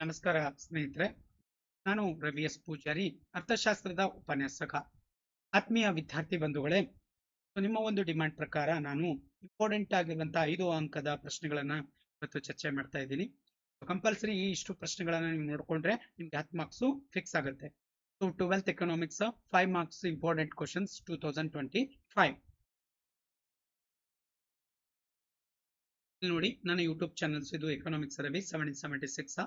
ನಮಸ್ಕಾರ ಸ್ನೇಹಿತರೆ, ನಾನು ರವಿ ಎಸ್ ಪೂಜಾರಿ, ಅರ್ಥಶಾಸ್ತ್ರದ ಉಪನ್ಯಾಸಕ, ಆತ್ಮೀಯ ವಿದ್ಯಾರ್ಥಿ ಬಂಧುಗಳೇ. ನಿಮ್ಮ ಒಂದು ಡಿಮ್ಯಾಂಡ್ ಪ್ರಕಾರ ನಾನು ಇಂಪಾರ್ಟೆಂಟ್ ಆಗಿರುವಂತಹ ಐದು ಅಂಕದ ಪ್ರಶ್ನೆಗಳನ್ನ ಇವತ್ತು ಚರ್ಚೆ ಮಾಡ್ತಾ ಇದ್ದೀನಿ. ಕಂಪಲ್ಸರಿ ಈ ಇಷ್ಟು ಪ್ರಶ್ನೆಗಳನ್ನ ನೀವು ನೋಡ್ಕೊಂಡ್ರೆ ನಿಮ್ಗೆ ಹತ್ತು ಮಾರ್ಕ್ಸು ಫಿಕ್ಸ್ ಆಗುತ್ತೆ. So twelfth economics five marks important questions two thousand twenty five ನೋಡಿ, ನನ್ನ ಯೂಟ್ಯೂಬ್ ಚಾನಲ್ಸ್ ಇದು economics Ravi seven seventy six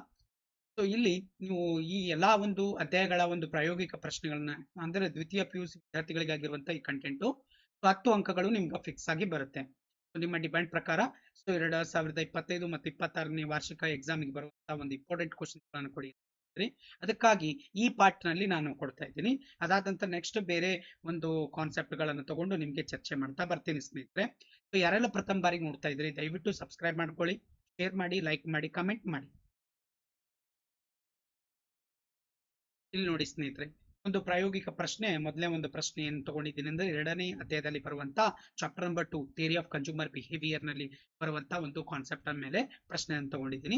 so ಇಲ್ಲಿ ನೀವು ಈ ಎಲ್ಲಾ ಒಂದು ಅಧ್ಯಾಯಗಳ ಒಂದು ಪ್ರಾಯೋಗಿಕ ಪ್ರಶ್ನೆಗಳನ್ನ, ಅಂದ್ರೆ ದ್ವಿತೀಯ ಪಿ ಯು ಸಿ ವಿದ್ಯಾರ್ಥಿಗಳಿಗಾಗಿರುವಂತ ಈ ಕಂಟೆಂಟು ಹತ್ತು ಅಂಕಗಳು ನಿಮ್ಗೆ ಫಿಕ್ಸ್ ಆಗಿ ಬರುತ್ತೆ. ನಿಮ್ಮ ಡಿಮ್ಯಾಂಡ್ ಪ್ರಕಾರ, ಸೊ ಎರಡ್ ಸಾವಿರದ ಇಪ್ಪತ್ತೈದು ಮತ್ತು ಇಪ್ಪತ್ತಾರನೇ ವಾರ್ಷಿಕ ಎಕ್ಸಾಮಿಗೆ ಬರುವಂತಹ ಒಂದು ಇಂಪಾರ್ಟೆಂಟ್ ಕ್ವಶನ್ಗಳನ್ನು ಕೊಡಿ ಅದಕ್ಕಾಗಿ ಈ ಪಾರ್ಟ್ನಲ್ಲಿ ನಾನು ಕೊಡ್ತಾ ಇದ್ದೀನಿ. ಅದಾದಂತ ನೆಕ್ಸ್ಟ್ ಬೇರೆ ಒಂದು ಕಾನ್ಸೆಪ್ಟ್ಗಳನ್ನು ತಗೊಂಡು ನಿಮ್ಗೆ ಚರ್ಚೆ ಮಾಡ್ತಾ ಬರ್ತೀನಿ, ಸ್ನೇಹಿತರೆ. ಸೊ ಯಾರೆಲ್ಲ ಪ್ರಥಮ ಬಾರಿಗೆ ನೋಡ್ತಾ ಇದ್ರಿ ದಯವಿಟ್ಟು ಸಬ್ಸ್ಕ್ರೈಬ್ ಮಾಡ್ಕೊಳ್ಳಿ ಶೇರ್ ಮಾಡಿ ಲೈಕ್ ಮಾಡಿ ಕಮೆಂಟ್ ಮಾಡಿ. ಇಲ್ಲಿ ನೋಡಿ ಸ್ನೇಹಿತರೆ, ಒಂದು ಪ್ರಾಯೋಗಿಕ ಪ್ರಶ್ನೆ, ಮೊದಲೇ ಒಂದು ಪ್ರಶ್ನೆ ಏನು ತಗೊಂಡಿದ್ದೀನಿ ಅಂದ್ರೆ ಎರಡನೇ ಅಧ್ಯಾಯದಲ್ಲಿ ಬರುವಂತ chapter number two theory of consumer ಬಿಹೇವಿಯರ್ನಲ್ಲಿ ಬರುವಂತ ಒಂದು ಕಾನ್ಸೆಪ್ಟ್ ಮೇಲೆ ಪ್ರಶ್ನೆಯನ್ನು ತಗೊಂಡಿದ್ದೀನಿ.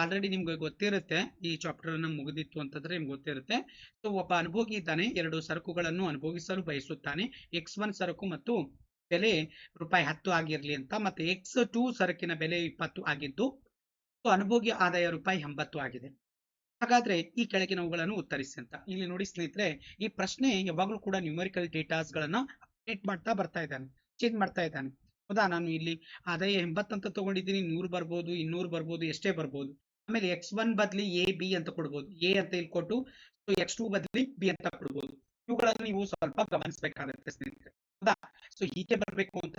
ಆಲ್ರೆಡಿ ನಿಮ್ಗೆ ಗೊತ್ತಿರುತ್ತೆ, ಈ ಚಾಪ್ಟರ್ ಅನ್ನ ಮುಗಿದಿತ್ತು ಅಂತಂದ್ರೆ ನಿಮ್ಗೆ ಗೊತ್ತಿರುತ್ತೆ. ಸೊ ಒಬ್ಬ ಅನುಭೋಗಿ ಇದ್ದಾನೆ, ಎರಡು ಸರಕುಗಳನ್ನು ಅನುಭೋಗಿಸಲು ಬಯಸುತ್ತಾನೆ. ಎಕ್ಸ್ ಒನ್ ಸರಕು ಮತ್ತು ಬೆಲೆ ರೂಪಾಯಿ ಹತ್ತು ಆಗಿರಲಿ ಅಂತ, ಮತ್ತೆ ಎಕ್ಸ್ ಟೂ ಸರಕಿನ ಬೆಲೆ ಇಪ್ಪತ್ತು ಆಗಿದ್ದು ಅನುಭೋಗಿ ಆದಾಯ ರೂಪಾಯಿ ಎಂಬತ್ತು ಆಗಿದೆ. ಹಾಗಾದ್ರೆ ಈ ಕೆಳಗಿನವುಗಳನ್ನು ಉತ್ತರಿಸಿ ಅಂತ. ಇಲ್ಲಿ ನೋಡಿ ಸ್ನೇಹಿತರೆ, ಈ ಪ್ರಶ್ನೆ ಯಾವಾಗಲೂ ಕೂಡ ನ್ಯೂಮರಿಕಲ್ ಡೇಟಾಸ್ ಗಳನ್ನ ಅಪ್ಡೇಟ್ ಮಾಡ್ತಾ ಬರ್ತಾ ಇದ್ದಾನೆ ಚೇಂಜ್ ಮಾಡ್ತಾ ಇದ್ದಾನೆ. ಹೌದಾ? ನಾನು ಇಲ್ಲಿ ಆದಾಯ ಎಂಬತ್ತಂತ ತಗೊಂಡಿದ್ದೀನಿ, ನೂರು ಬರ್ಬೋದು, ಇನ್ನೂರು ಬರ್ಬೋದು, ಎಷ್ಟೇ ಬರ್ಬೋದು. ಆಮೇಲೆ ಎಕ್ಸ್ ಒನ್ ಬದ್ಲಿ ಎ ಬಿ ಅಂತ ಕೊಡ್ಬೋದು. ಎ ಅಂತ ಇಲ್ಲಿ ಕೊಟ್ಟು ಎಕ್ಸ್ ಟೂ ಬದ್ಲಿ ಬಿ ಅಂತ ಕೊಡ್ಬೋದು. ಇವುಗಳನ್ನು ನೀವು ಸ್ವಲ್ಪ ಗಮನಿಸಬೇಕಾಗುತ್ತೆ ಸ್ನೇಹಿತರೆ. ಹೌದಾ? ಸೊ ಹೀಗೆ ಬರಬೇಕು ಅಂತ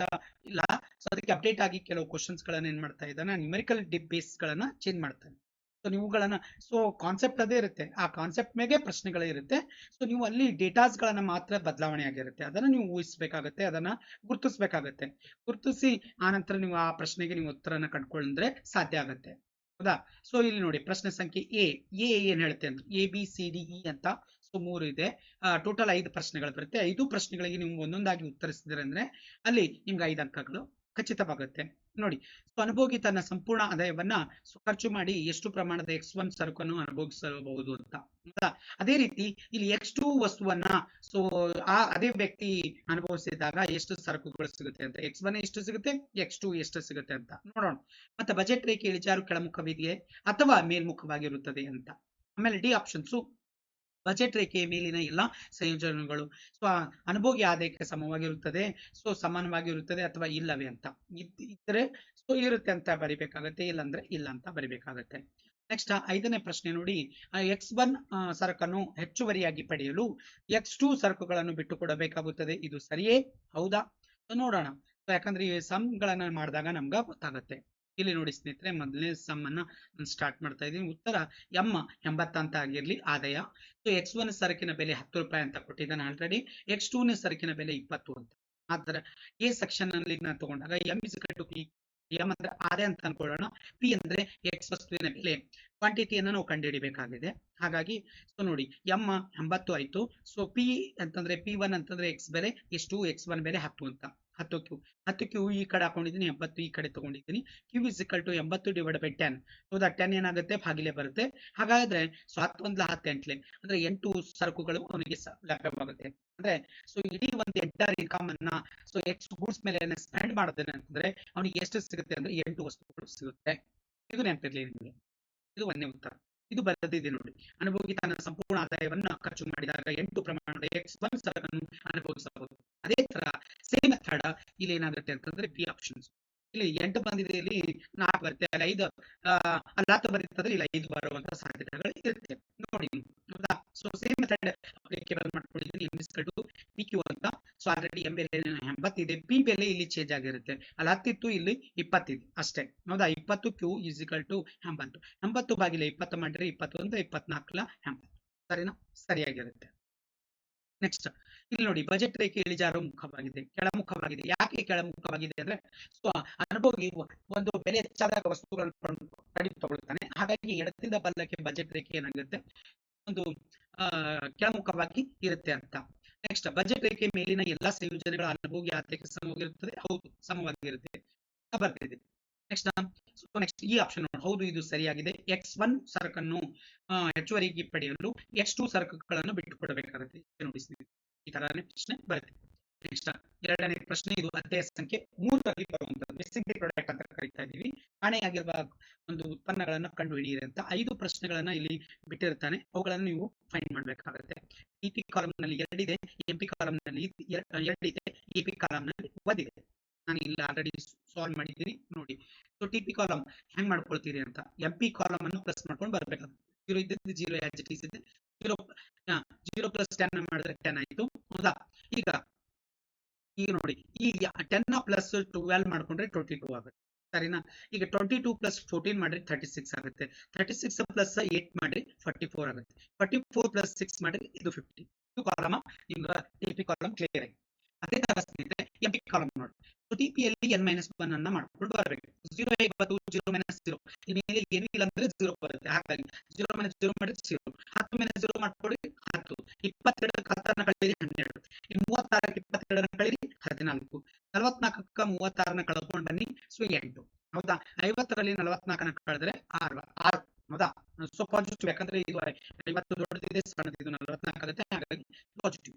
ಇಲ್ಲ. ಸೊ ಅದಕ್ಕೆ ಅಪ್ಡೇಟ್ ಆಗಿ ಕೆಲವು ಕ್ವಶನ್ಸ್ ಗಳನ್ನ ಏನ್ ಮಾಡ್ತಾ ಇದ್ದಾನೆ? ನ್ಯೂಮರಿಕಲ್ ಬೇಸ್ ಗಳನ್ನ ಚೇಂಜ್ ಮಾಡ್ತಾನೆ. ಸೊ ನೀವುಗಳನ್ನ ಸೊ ಕಾನ್ಸೆಪ್ಟ್ ಅದೇ ಇರುತ್ತೆ. ಆ ಕಾನ್ಸೆಪ್ಟ್ ಮೇಲೆ ಪ್ರಶ್ನೆಗಳೇ ಇರುತ್ತೆ. ಸೊ ನೀವು ಅಲ್ಲಿ ಡೇಟಾಸ್ ಗಳನ್ನ ಮಾತ್ರ ಬದಲಾವಣೆ ಆಗಿರುತ್ತೆ. ಅದನ್ನ ನೀವು ಊಹಿಸಬೇಕಾಗತ್ತೆ, ಅದನ್ನ ಗುರುತಿಸಬೇಕಾಗತ್ತೆ. ಗುರುತಿಸಿ ಆನಂತರ ನೀವು ಆ ಪ್ರಶ್ನೆಗೆ ನೀವು ಉತ್ತರನ ಕಂಡುಕೊಂಡ್ರೆ ಸಾಧ್ಯ ಆಗುತ್ತೆ. ಹೌದಾ? ಸೊ ಇಲ್ಲಿ ನೋಡಿ, ಪ್ರಶ್ನೆ ಸಂಖ್ಯೆ ಎ. ಎ ಏನ್ ಹೇಳುತ್ತೆ ಅಂತ A, B, C, D, E ಅಂತ. ಸೊ ಮೂರು ಇದೆ. ಟೋಟಲ್ ಐದು ಪ್ರಶ್ನೆಗಳು ಬರುತ್ತೆ. ಐದು ಪ್ರಶ್ನೆಗಳಿಗೆ ನೀವು ಒಂದೊಂದಾಗಿ ಉತ್ತರಿಸಿದ್ರೆ ಅಂದ್ರೆ, ಅಲ್ಲಿ ನಿಮ್ಗೆ ಐದು ಅಂಕಗಳು ಖಚಿತವಾಗುತ್ತೆ. ನೋಡಿ ಸೊ ಅನುಭೋಗಿ ತನ್ನ ಸಂಪೂರ್ಣ ಆದಾಯವನ್ನ ಖರ್ಚು ಮಾಡಿ ಎಷ್ಟು ಪ್ರಮಾಣದ ಎಕ್ಸ್ ಒನ್ ಸರಕನ್ನು ಅನುಭೋಗಿಸಬಹುದು ಅಂತ. ಅದೇ ರೀತಿ ಇಲ್ಲಿ ಎಕ್ಸ್ ಟು ವಸ್ತುವನ್ನ ಸೊ, ಆ, ಅದೇ ವ್ಯಕ್ತಿ ಅನುಭವಿಸಿದಾಗ ಎಷ್ಟು ಸರಕುಗಳು ಸಿಗುತ್ತೆ ಅಂತ. ಎಕ್ಸ್ ಒನ್ ಎಷ್ಟು ಸಿಗುತ್ತೆ? ಎಕ್ಸ್ ಟು ಎಷ್ಟು ಸಿಗುತ್ತೆ ಅಂತ. ನೋಡೋಣ. ಮತ್ತೆ ಬಜೆಟ್ ರೇಖೆ ಇಳಿಜಾರು ಕೆಳಮುಖವಿದೆಯೇ ಅಥವಾ ಮೇಲ್ಮುಖವಾಗಿರುತ್ತದೆ ಅಂತ. ಆಮೇಲೆ ಡಿ ಆಪ್ಷನ್ಸು ಬಜೆಟ್ ರೇಖೆಯ ಮೇಲಿನ ಎಲ್ಲ ಸಂಯೋಜನೆಗಳು. ಸೊ ಅನುಭೋಗಿ ಆದಾಯಕ್ಕೆ ಸಮವಾಗಿರುತ್ತದೆ. ಸೊ ಸಮಾನವಾಗಿರುತ್ತದೆ ಅಥವಾ ಇಲ್ಲವೇ ಅಂತ. ಇದ್ರೆ ಸೊ ಇರುತ್ತೆ ಅಂತ ಬರಿಬೇಕಾಗತ್ತೆ, ಇಲ್ಲಾಂದ್ರೆ ಇಲ್ಲ ಅಂತ ಬರಿಬೇಕಾಗತ್ತೆ. ನೆಕ್ಸ್ಟ್ ಐದನೇ ಪ್ರಶ್ನೆ ನೋಡಿ. ಎಕ್ಸ್ ಒನ್ ಸರಕನ್ನು ಹೆಚ್ಚುವರಿಯಾಗಿ ಪಡೆಯಲು ಎಕ್ಸ್ ಟೂ ಸರಕುಗಳನ್ನು ಬಿಟ್ಟು ಕೊಡಬೇಕಾಗುತ್ತದೆ ಇದು ಸರಿಯೇ? ಹೌದಾ? ನೋಡೋಣ. ಯಾಕಂದ್ರೆ ಈ ಸಮ್ ಗಳನ್ನ ಮಾಡಿದಾಗ ನಮ್ಗೆ ಗೊತ್ತಾಗತ್ತೆ. ಇಲ್ಲಿ ನೋಡಿ ಸ್ನೇಹಿತರೆ, ಮೊದಲನೇ ಸಮ್ ಅನ್ನ ಸ್ಟಾರ್ಟ್ ಮಾಡ್ತಾ ಇದ್ದೀನಿ. ಉತ್ತರ ಎಂ ಎಂಬತ್ತ ಅಂತ ಆಗಿರ್ಲಿ, ಆದಾಯ. ಸೊ ಎಕ್ಸ್ ಒನ್ ಸರಕಿನ ಬೆಲೆ ಹತ್ತು ರೂಪಾಯಿ ಅಂತ ಕೊಟ್ಟಿದ್ದಾನೆ ಆಲ್ರೆಡಿ ಎಕ್ಸ್ ಟೂ ನ ಸರಕಿನ ಬೆಲೆ ಇಪ್ಪತ್ತು ಅಂತ. ಆತರ ಎ ಸೆಕ್ಷನ್ ಅಲ್ಲಿ ನಾನು ತಗೊಂಡಾಗ M is to P M ಅಂದ್ರೆ ಆದಾಯ ಅಂತ ಅನ್ಕೊಳ್ಳೋಣ. ಪಿ ಅಂದ್ರೆ ಎಕ್ಸ್ ವಸ್ತುವಿನ ಬೆಲೆ. ಕ್ವಾಂಟಿಟಿಯನ್ನು ನಾವು ಕಂಡುಹಿಡಿಬೇಕಾಗಿದೆ. ಹಾಗಾಗಿ ಸೊ ನೋಡಿ ಎಂ ಎಂಬತ್ತು ಆಯ್ತು. ಸೊ ಪಿ ಅಂತಂದ್ರೆ ಪಿ ಒನ್ ಅಂತಂದ್ರೆ ಎಕ್ಸ್ ಬೆಲೆ, ಎಷ್ಟು? ಎಕ್ಸ್ ಒನ್ ಬೆಲೆ ಹತ್ತು ಅಂತ. ಹತ್ತು ಕ್ಯೂ ಹತ್ತು ಕ್ಯೂ ಈ ಕಡೆ ಹಾಕೊಂಡಿದ್ದೀನಿ, ಎಂಬತ್ತು ಈ ಕಡೆ ತಗೊಂಡಿದ್ದೀನಿ. ಕ್ಯೂ ಇಸ್ ಇಕಲ್ ಟು ಎಂಬತ್ತು ಡಿವೈಡ್ ಬೈ ಟೆನ್ ಹೌದಾ ಟೆನ್ ಏನಾಗುತ್ತೆ? ಭಾಗಿಲೆ ಬರುತ್ತೆ. ಹಾಗಾದ್ರೆ ಸೊ ಹತ್ತೊಂದ್ಲ ಹತ್ತು ಎಂಟ್ಲೆ ಅಂದ್ರೆ ಎಂಟು ಸರಕುಗಳು ಅವನಿಗೆ ಲಭ್ಯವಾಗುತ್ತೆ. ಅಂದ್ರೆ ಸೊ ಇಡೀ ಒಂದು ಎಂಟರ್ ಇನ್ಕಮ್ ಅನ್ನ ಸೊ ಎಕ್ಸ್ ಗೂಡ್ಸ್ ಮೇಲೆ ಸ್ಪೆಂಡ್ ಮಾಡೋದೇನೆ ಅಂತಂದ್ರೆ, ಅವನಿಗೆ ಎಷ್ಟು ಸಿಗುತ್ತೆ ಅಂದ್ರೆ ಎಂಟು ವಸ್ತುಗಳು ಸಿಗುತ್ತೆ. ಇದು ನೆನಪಿರ್ಲಿ ನಿಮಗೆ. ಇದು ಒಂದೇ ಉತ್ತರ. ಇದು ಬರೆದಿದೆ ನೋಡಿ. ಅನುಭೋಗಿ ತನ್ನ ಸಂಪೂರ್ಣ ಆದಾಯವನ್ನು ಖರ್ಚು ಮಾಡಿದಾಗ ಎಂಟು ಪ್ರಮಾಣದ ಎಕ್ಸ್ ಒನ್ ಸರಕನ್ನು ಅನುಭವಿಸಬಹುದು ಅದೇ ತರ ಸೇಮ್ ಮೆಥಡ್ ಇಲ್ಲಿ ಏನಾಗುತ್ತೆ ಅಂತಂದ್ರೆ ಬಿ ಆಪ್ಷನ್ಸ್ ಇಲ್ಲಿ ಎಂಟು ಬಂದಿದೆ ಇಲ್ಲಿ ನಾಲ್ಕು ಬರುತ್ತೆ, ಅಲ್ಲಿ ಐದು ಅಲ್ಲಿ ಹತ್ತು ಬರುತ್ತೆ ಇಲ್ಲಿ ಐದು ಬರುವಂತ ಸಾಧ್ಯತೆಗಳು ಇರುತ್ತೆ. ನೋಡಿ, ಹೌದಾ? ಸೊ ಸೇಮ್ ಮೆಥಡ್ ಅಪ್ಲಿಕೇಬಲ್ ಮಾಡ್ಕೊಂಡಿದ್ದೀನಿ M is to P Q ಅಂತ. ಸೊ ಆಲ್ರೆಡಿ ಎಂ ಬೆಲೆ ಎಂಬತ್ತಿದೆ ಪಿ ಬೆಲೆ ಇಲ್ಲಿ ಚೇಂಜ್ ಆಗಿರುತ್ತೆ. ಅಲ್ಲಿ ಹತ್ತಿತ್ತು ಇಲ್ಲಿ ಇಪ್ಪತ್ತಿದೆ ಅಷ್ಟೇ. ಹೌದಾ? ಇಪ್ಪತ್ತು ಕ್ಯೂ ಇಸಿಕಲ್ ಟು ಎಂಬತ್ತು. ಎಂಬತ್ತು ಬಾಗಿಲ ಇಪ್ಪತ್ತು ಮಾಡಿದ್ರೆ ಇಪ್ಪತ್ತೊಂದು ಇಪ್ಪತ್ನಾಲ್ಕಲ ಎಂಬತ್ತು. ಸರಿನಾ? ಸರಿಯಾಗಿರುತ್ತೆ. ನೆಕ್ಸ್ಟ್ ಇಲ್ಲಿ ನೋಡಿ ಬಜೆಟ್ ರೇಖೆ ಇಳಿಜಾರು ಮುಖವಾಗಿದೆ, ಕೆಳಮುಖವಾಗಿದೆ. ಯಾಕೆ ಕೆಳಮುಖವಾಗಿದೆ ಅಂದ್ರೆ, ಸೊ ಅನುಭವಿ ಒಂದು ಬೆಲೆ ಹೆಚ್ಚಾದಾಗ ವಸ್ತುಗಳನ್ನು ಕಡಿಮೆ ತಗೊಳ್ತಾನೆ ಹಾಗಾಗಿ ಎಡದಿಂದ ಬಲ್ಲಕ್ಕೆ ಬಜೆಟ್ ರೇಖೆ ಏನಾಗುತ್ತೆ? ಒಂದು ಕೆಳಮುಖವಾಗಿ ಇರುತ್ತೆ ಅಂತ. ನೆಕ್ಸ್ಟ್ ಬಜೆಟ್ ರೇಖೆ ಮೇಲಿನ ಎಲ್ಲಾ ಸಂಯೋಜನೆಗಳ ಅನುಭೋಗಿ ಆದ್ಯಕ್ಕೆ ಸಮವಾಗಿರುತ್ತದೆ? ಹೌದು, ಸಮವಾಗಿರುತ್ತೆ. ಬರ್ತಿದೆ. ನೆಕ್ಸ್ಟ್ ನೆಕ್ಸ್ಟ್ ಈ ಆಪ್ಷನ್ ನೋಡಿ ಹೌದು, ಇದು ಸರಿಯಾಗಿದೆ. ಎಕ್ಸ್ ಒನ್ ಸರಕನ್ನು ಹೆಚ್ಚುವರಿಗೆ ಪಡೆಯಲು ಎಕ್ಸ್ ಟು ಸರಕುಗಳನ್ನು ಬಿಟ್ಟುಕೊಡಬೇಕಾಗುತ್ತೆ. ನೋಡಿ. ಈ ತರಾನೇ ಪ್ರಶ್ನೆ ಬರುತ್ತೆ. ನೆಕ್ಸ್ಟ್ ಎರಡನೇ ಪ್ರಶ್ನೆ ಇದು ಅಧ್ಯಾಯ ಸಂಖ್ಯೆ ಮೂರರಲ್ಲಿ ಬರುವಂತದ್ದು. ಮಿಸ್ಸಿಂಗ್ ಪ್ರಾಡಕ್ಟ್ ಅಂತ ಕರಿತಾ ಇದೀವಿ ಕಾಣೆಯಾಗಿರುವ ಒಂದು ಉತ್ಪನ್ನಗಳನ್ನ ಕಂಡುಹಿಡಿಯಿರಿ ಅಂತ ಐದು ಪ್ರಶ್ನೆಗಳನ್ನ ಇಲ್ಲಿ ಬಿಟ್ಟಿರ್ತಾನೆ. ಅವುಗಳನ್ನು ನೀವು ಫೈಂಡ್ ಮಾಡಬೇಕಾಗುತ್ತೆ. ಇ ಪಿ ಕಾಲಮ್ನಲ್ಲಿ ಎರಡಿದೆ ಎಂ ಪಿ ಕಾಲಮ್ನಲ್ಲಿ ಎರ- ಎರಡಿದೆ ಇ ಪಿ ಕಾಲಮ್ನಲ್ಲಿ ಒಂದಿದೆ. ನಾನು ಇಲ್ಲಿ ಆಲ್ರೆಡಿ ಸಾಲ್ವ್ ಮಾಡಿದ್ದೀನಿ, ನೋಡಿ. ಸೊ ಟಿ ಪಿ ಕಾಲಮ್ ಹೆಂಗ್ ಮಾಡ್ಕೊಳ್ತೀರಿ ಅಂತ ಎಂ ಪಿ ಕಾಲಮ್ ಅನ್ನು ಪ್ಲಸ್ ಮಾಡ್ಕೊಂಡು ಬರ್ಬೇಕಾಗುತ್ತೆ. ಜೀರೋ ಇದ್ದದ್ದು ಜೀರೋ ಇಟ್ ಇದೆ ಜೀರೋ ಜೀರೋ ಪ್ಲಸ್ ಟೆನ್ ಮಾಡಿದ್ರೆ ಟೆನ್ ಆಯ್ತು. ಹೌದಾ? ಈಗ ಈಗ ನೋಡಿ, ಈಗ ಟೆನ್ ಪ್ಲಸ್ ಟ್ವೆಲ್ ಮಾಡ್ಕೊಂಡ್ರೆ ಟ್ವೆಂಟಿ ಟೂ ಆಗುತ್ತೆ. ಸರಿನಾ? ಈಗ ಟ್ವೆಂಟಿ ಟೂ ಪ್ಲಸ್ ಫೋರ್ಟೀನ್ ಮಾಡ್ರಿ ತರ್ಟಿ ಸಿಕ್ಸ್ ಆಗುತ್ತೆ. ತರ್ಟಿ ಸಿಕ್ಸ್ ಪ್ಲಸ್ ಏಟ್ ಮಾಡ್ರಿ ಫಾರ್ಟಿ ಫೋರ್ ಆಗುತ್ತೆ. ಫಾರ್ಟಿ ಫೋರ್ ಪ್ಲಸ್ ಸಿಕ್ಸ್ ಮಾಡ್ರಿ ಇದು ಫಿಫ್ಟಿ ಇದು ಕಾಲಮ್ ನಿಮ್ಗೆ ಟಿ ಪಿ ಕಾಲಮ್ ಕ್ಲಿಯರ್ ಆಗಿ ಅದೇ ತರ ಸ್ನೇಹಿತರೆ ಎಂ ಪಿ ಕಾಲಮ್ ನೋಡಿ. ಟಿ ಪಿ ಅಲ್ಲಿ ಎನ್ ಮೈನಸ್ ಒನ್ ಅನ್ನ ಮಾಡ್ಕೊಂಡು ಬರಬೇಕು. ಜೀರೋ ಇಪ್ಪತ್ತು ಜೀರೋ ಮೈನಸ್ ಜೀರೋ ಮೇಲೆ ಏನು ಇಲ್ಲ ಅಂದ್ರೆ ಜೀರೋ ಬರುತ್ತೆ. ಹಾಗಾಗಿ ಜೀರೋ ಮೈನಸ್ ಜೀರೋ ಮಾಡಿದ್ರೆ ಜೀರೋ ಹತ್ತು ಮೈನಸ್ ಜೀರೋ ಮಾಡ್ಕೊಳ್ಳಿ ಹತ್ತು. ಇಪ್ಪತ್ತೆರಡಕ್ಕೆ ಹತ್ತನ್ನ ಕಳೀರಿ ಹನ್ನೆರಡು. ಮೂವತ್ತಾರಕ್ಕೆ ಇಪ್ಪತ್ತೆರಡನ್ನ ಕಳೀರಿ ಹದಿನಾಲ್ಕು. ನಲವತ್ನಾಲ್ಕಕ್ಕ ಮೂವತ್ತಾರನ್ನ ಕಳ್ಕೊಂಡು ಬನ್ನಿ ಸೊ ಎಂಟು. ಹೌದಾ? ಐವತ್ತರಲ್ಲಿ ನಲವತ್ನಾಲ್ಕನ್ನ ಕಳೆದ್ರೆ ಆರು. ಆರು. ಹೌದಾ? ಸೊ ಪಾಸಿಟಿವ್ ಯಾಕಂದ್ರೆ ಇದು ಐವತ್ತು ದೊಡ್ಡದಿದೆ, ಸಣ್ಣದಿದು ನಲವತ್ನಾಲ್ಕು ಹಾಗಾಗಿ ಪಾಸಿಟಿವ್